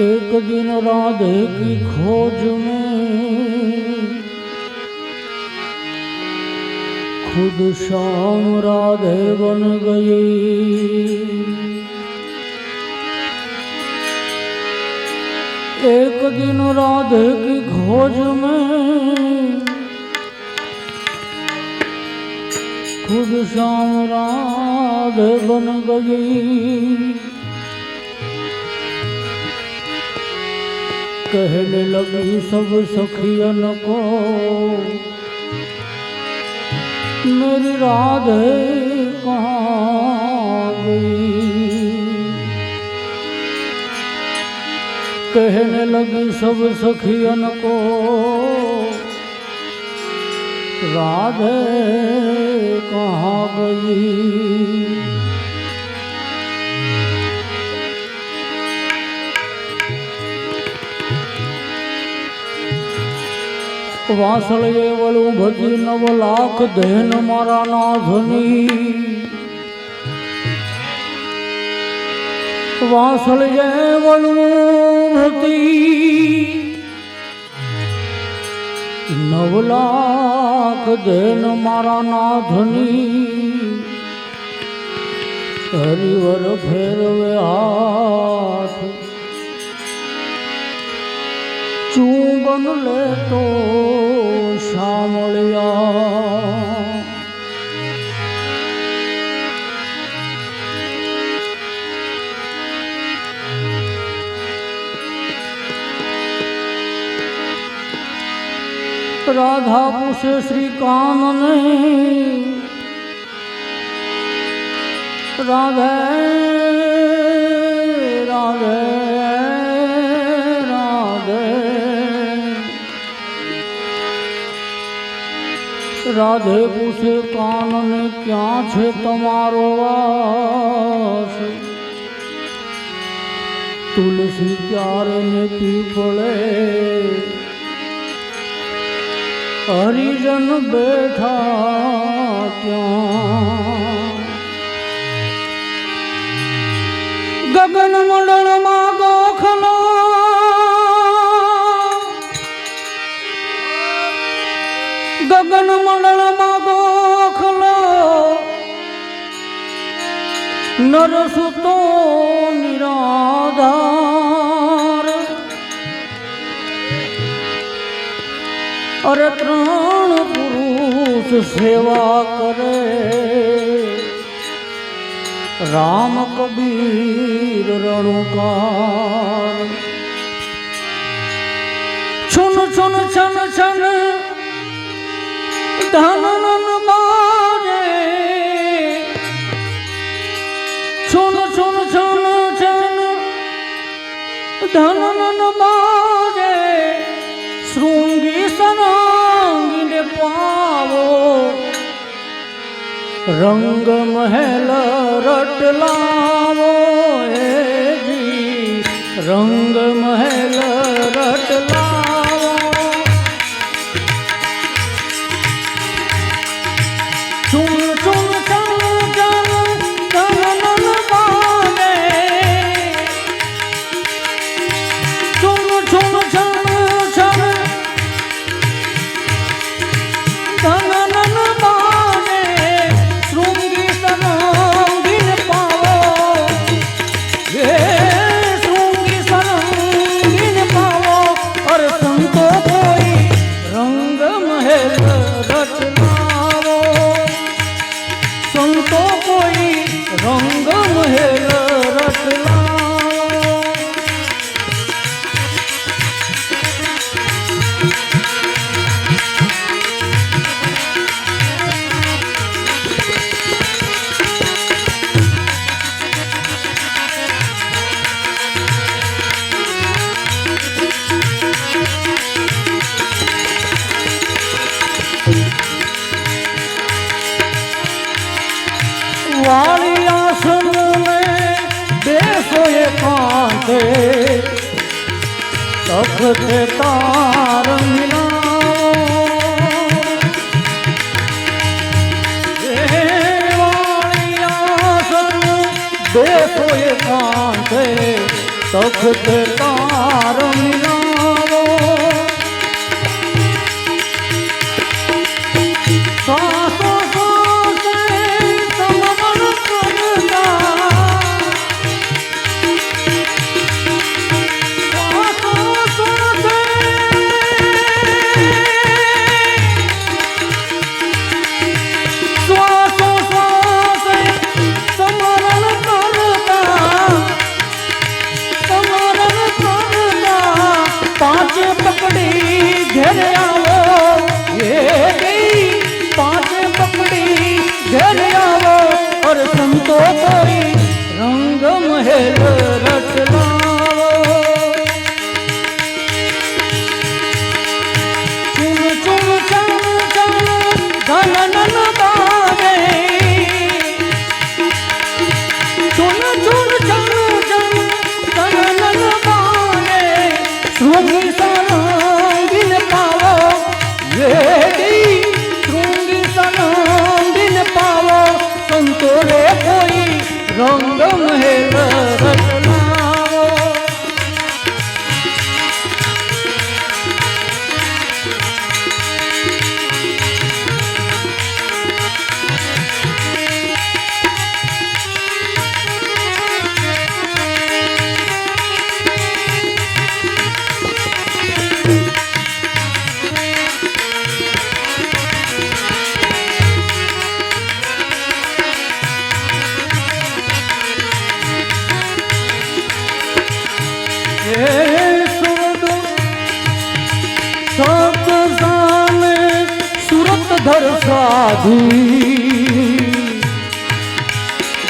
एक दिन राधे की खोज में खुद शाम राधे बन गई एक दिन राधे की खोज में खुद शाम राधे बन गई कहने लगी सब सखियन को मेरी राधे कहाँ गई कहने लगी सब सखियन को राधे कहाँ गई વાસળીએ વળું ભજી નવ લાખ દહેન મારા નાથની. વાસળીએ વળું ભજી નવ લાખ દહેન મારા નાથની. હરિવર ફેરવે હાથ ચૂંબન લેતો શામળિયા રાધા પૂછે શ્રી રાધે રાધે રાધે રાધે પૂછે, કાનને ક્યાં છે તમારો વાસ? તુલસી ક્યારે ને પીપળે હરિજન બેઠા ત્યાં. ગગન મંડળમાં નરસુતો નિરાધાર અરે ત્રણ પુરુષ સેવા કરે રામ કબીર રણુકાર છુન છુન છન છન ધન ધન મન મારે શૃંગી સનાંગીને પાવો. રંગ મહેલ રટલાવો હેજી રંગ મહેલ અખતે તાર દેશો એ કાંતે તખત તાર મિલા ધર સાધી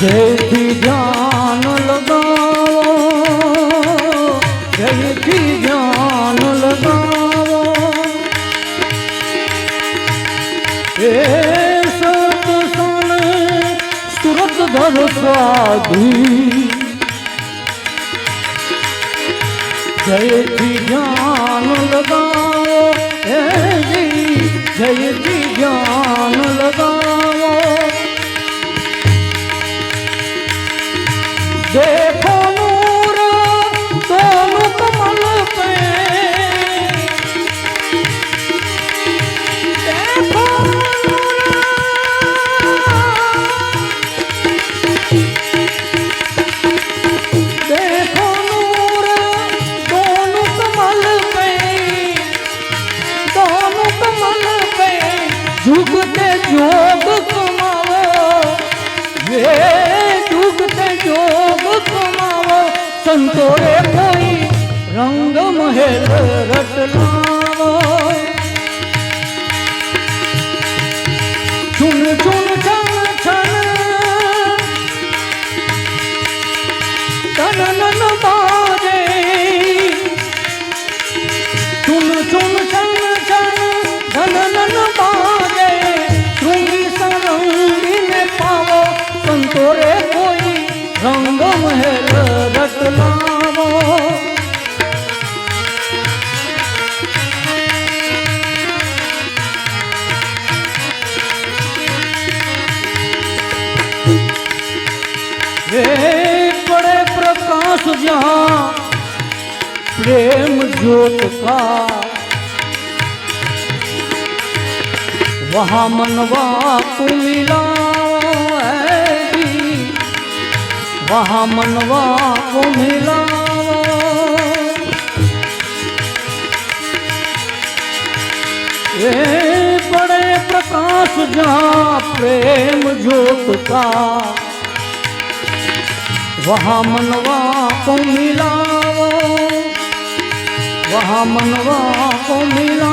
જેથી ધ્યાન લગાવો, જેથી ધ્યાન લગાવો. એ સતસણ સુરત ધર સાધી જયથી ધ્યાન લગાવો હે જી જયથી જ્ઞાન લગાવો જય હેલ રતલા. वहाँ मनवा तू मिला वहाँ मनवा मिला ए बड़े प्रकाश जहाँ प्रेम ज्योत का वहाँ मनवा को मिला वहाँ मनवा को मिला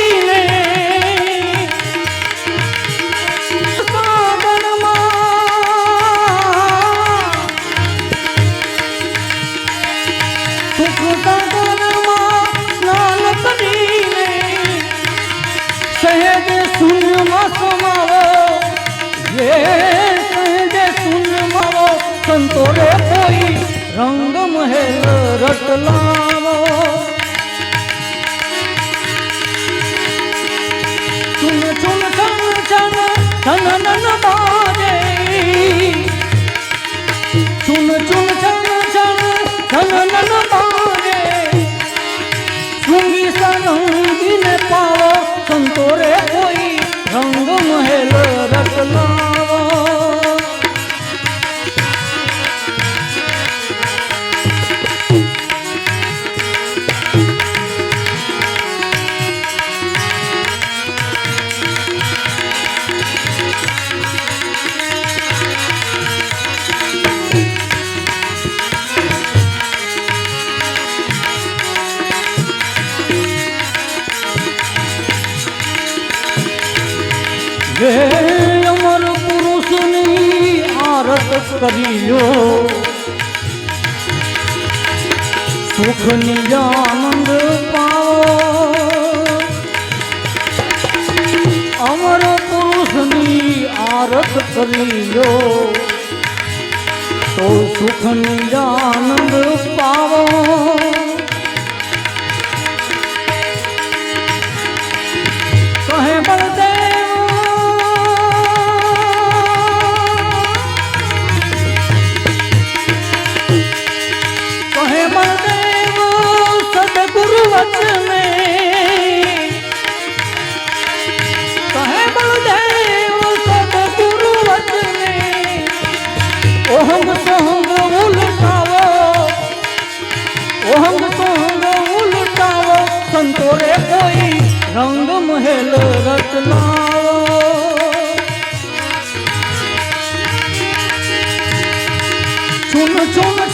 મહેલ રટલાવો. હે અમર પુરુષની આરત કરીયો. સુખની આનંદ પાવો. અમર પુરુષની આરત કરીયો. તો સુખની આનંદ પાવો. સંતોરે કોઈ રંગ મહેલ રચનાઓ ચૂન ચૂન